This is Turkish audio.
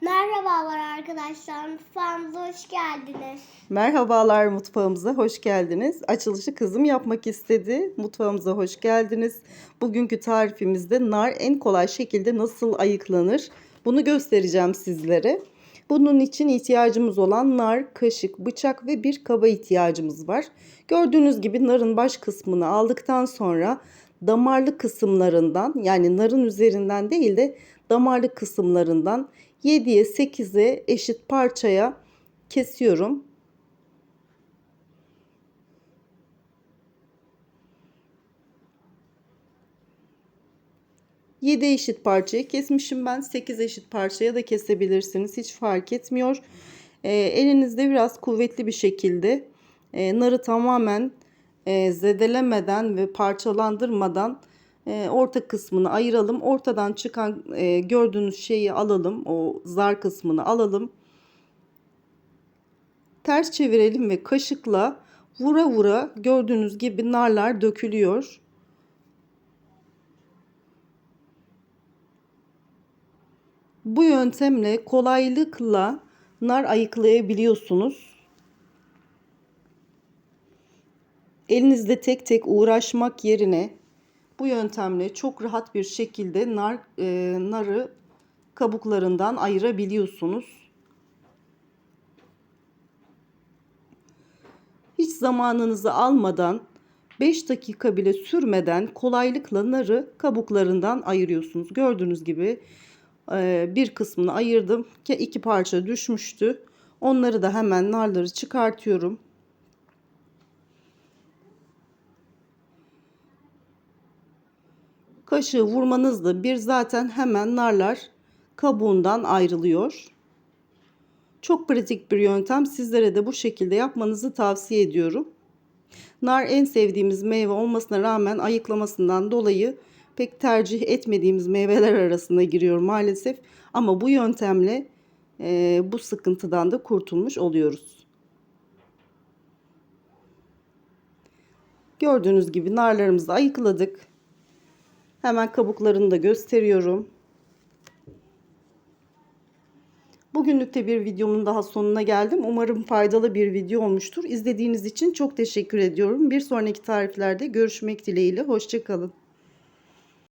Merhabalar arkadaşlar. Mutfağımıza hoş geldiniz. Merhabalar mutfağımıza hoş geldiniz. Açılışı kızım yapmak istedi. Mutfağımıza hoş geldiniz. Bugünkü tarifimizde nar en kolay şekilde nasıl ayıklanır bunu göstereceğim sizlere. Bunun için ihtiyacımız olan nar, kaşık, bıçak ve bir kaba ihtiyacımız var. Gördüğünüz gibi narın baş kısmını aldıktan sonra damarlı kısımlarından yani narın üzerinden değil de damarlı kısımlarından 7'ye 8'e eşit parçaya kesiyorum. Yedi eşit parçayı kesmişim ben. 8 eşit parçaya da kesebilirsiniz. Hiç fark etmiyor. E, elinizde biraz kuvvetli bir şekilde e, narı tamamen e, zedelemeden ve parçalandırmadan e, orta kısmını ayıralım. Ortadan çıkan e, gördüğünüz şeyi alalım. O zar kısmını alalım. Ters çevirelim ve kaşıkla vura vura gördüğünüz gibi narlar dökülüyor. Bu yöntemle kolaylıkla nar ayıklayabiliyorsunuz. Elinizde tek tek uğraşmak yerine bu yöntemle çok rahat bir şekilde nar e, narı kabuklarından ayırabiliyorsunuz. Hiç zamanınızı almadan 5 dakika bile sürmeden kolaylıkla narı kabuklarından ayırıyorsunuz. Gördüğünüz gibi e, bir kısmını ayırdım. iki parça düşmüştü. Onları da hemen narları çıkartıyorum. Kaşığı vurmanızla bir zaten hemen narlar kabuğundan ayrılıyor. Çok pratik bir yöntem. Sizlere de bu şekilde yapmanızı tavsiye ediyorum. Nar en sevdiğimiz meyve olmasına rağmen ayıklamasından dolayı pek tercih etmediğimiz meyveler arasında giriyor maalesef. Ama bu yöntemle e, bu sıkıntıdan da kurtulmuş oluyoruz. Gördüğünüz gibi narlarımızı ayıkladık. Hemen kabuklarını da gösteriyorum. Bugünlük de bir videomun daha sonuna geldim. Umarım faydalı bir video olmuştur. İzlediğiniz için çok teşekkür ediyorum. Bir sonraki tariflerde görüşmek dileğiyle. Hoşçakalın.